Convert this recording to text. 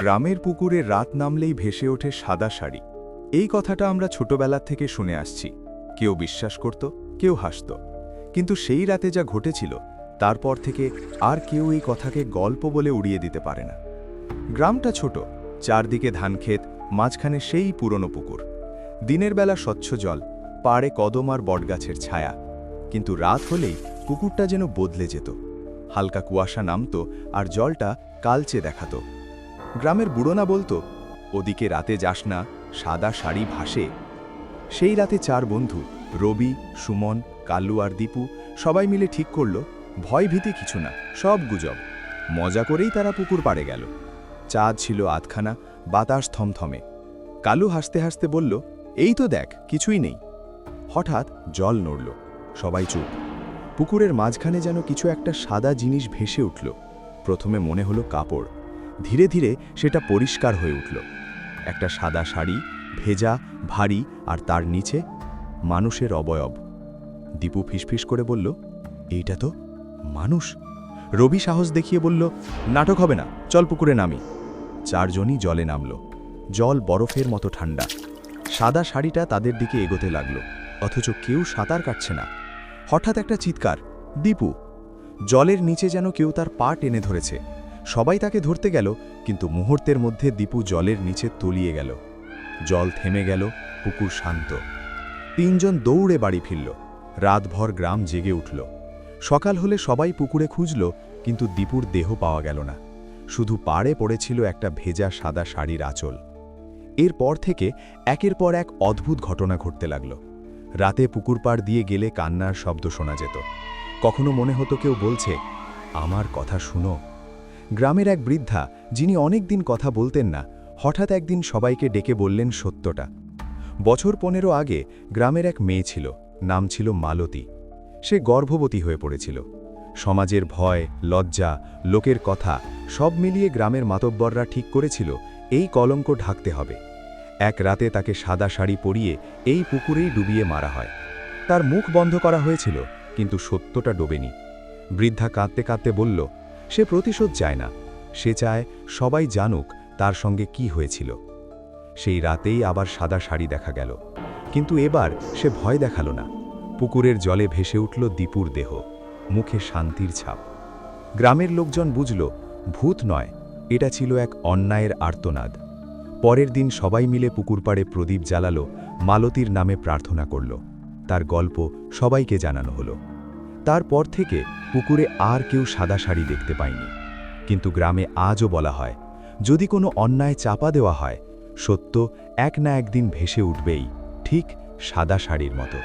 গ্রামের পুকুরে রাত নামলেই ভেসে ওঠে সাদা শাড়ি। এই কথাটা আমরা ছোটবেলা থেকে শুনে আসছি। কেউ বিশ্বাস করত, কেউ হাসত। কিন্তু সেই রাতে যা ঘটেছিল, তারপর থেকে আর কেউ এই কথাকে গল্প বলে উড়িয়ে দিতে পারে না। গ্রামটা ছোট, চারদিকে ধানক্ষেত, মাঝখানে সেই পুরনো পুকুর। দিনের বেলা স্বচ্ছ জল, পাড়ে কদম আর বটগাছের ছায়া। কিন্তু রাত হলেই পুকুরটা যেন বদলে যেত। হালকা কুয়াশা নামত আর জলটা কালচে দেখাতো। গ্রামের বুড়োনা বলতো, ওদিকে রাতে যাস না, সাদা শাড়ি ভাসে। সেই রাতে চার বন্ধু, রবি, সুমন কাল্লু আর দীপু, সবাই মিলে ঠিক করল, ভয় ভীতি কিছু না, সব গুজব। মজা করেই তারা পুকুর পাড়ে গেল। চাঁদ ছিল আধখানা, বাতাস থমথমে। কালু হাসতে হাসতে বলল, এই তো দেখ, কিছুই নেই। হঠাৎ জল নড়ল, সবাই চুপ। পুকুরের মাঝখানে যেন কিছু একটা সাদা জিনিস ভেসে উঠল। প্রথমে মনে হলো কাপড় ধীরে ধীরে সেটা পরিষ্কার হয়ে উঠল। একটা সাদা শাড়ি, ভেজা, ভারী আর তার নিচে মানুষের অবয়ব। দীপু ফিসফিস করে বলল, এইটা তো মানুষ। রবি সাহস দেখিয়ে বলল, নাটক হবে না, চল পুকুরে নামি। চারজনই জলে নামল। জল বরফের মতো ঠান্ডা সাদা শাড়িটা তাদের দিকে এগোতে লাগল, অথচ কেউ সাঁতার কাটছে না। হঠাৎ একটা চিৎকার, দীপু, জলের নিচে যেন কেউ তার পা টেনে ধরেছে। সবাই তাকে ধরতে গেল, কিন্তু মুহূর্তের মধ্যে দীপু জলের নিচে তলিয়ে গেল। জল থেমে গেল, পুকুর শান্ত। তিনজন দৌড়ে বাড়ি ফিরল। রাতভর গ্রাম জেগে উঠল। সকাল হলে সবাই পুকুরে খুঁজল, কিন্তু দীপুর দেহ পাওয়া গেল না। শুধু পাড়ে পড়েছিল একটা ভেজা সাদা শাড়ির আঁচল। এরপর থেকে একের পর এক অদ্ভুত ঘটনা ঘটতে লাগল। রাতে পুকুর পাড় দিয়ে গেলে কান্নার শব্দ শোনা যেত। কখনো মনে হতো কেউ বলছে, আমার কথা শুনো। গ্রামের এক বৃদ্ধা, যিনি অনেক দিন কথা বলতেন না, হঠাৎ একদিন সবাইকে ডেকে বললেন সত্যটা। বছর পনেরো আগে গ্রামের এক মেয়ে ছিল, নাম ছিল মালতী। সে গর্ভবতী হয়ে পড়েছিল। সমাজের ভয়, লজ্জা, লোকের কথা সব মিলিয়ে গ্রামের মাতব্বররা ঠিক করেছিল, এই কলঙ্ক ঢাকতে হবে। এক রাতে তাকে সাদা শাড়ি পরিয়ে এই পুকুরেই ডুবিয়ে মারা হয়। তার মুখ বন্ধ করা হয়েছিল, কিন্তু সত্যটা ডোবেনি। বৃদ্ধা কাঁদতে কাঁদতে বলল সে প্রতিশোধ চায় না। সে চায় সবাই জানুক তার সঙ্গে কি হয়েছিল। সেই রাতেই আবার সাদা শাড়ি দেখা গেল। কিন্তু এবার সে ভয় দেখাল না। পুকুরের জলে ভেসে উঠল দীপুর দেহ। মুখে শান্তির ছাপ। গ্রামের লোকজন বুঝল, ভূত নয়, এটা ছিল এক অন্যায়ের আর্তনাদ। পরের দিন সবাই মিলে পুকুর পাড়ে প্রদীপ জ্বালালো, মালতীর নামে প্রার্থনা করল। তার গল্প সবাইকে জানানো হলো। তারপর থেকে পুকুরে আর কেউ সাদা শাড়ি দেখতে পায়নি। কিন্তু গ্রামে আজও বলা হয়, যদি কোনো অন্যায় চাপা দেওয়া হয়, সত্য এক না একদিন ভেসে উঠবেই, ঠিক সাদা শাড়ির মতো।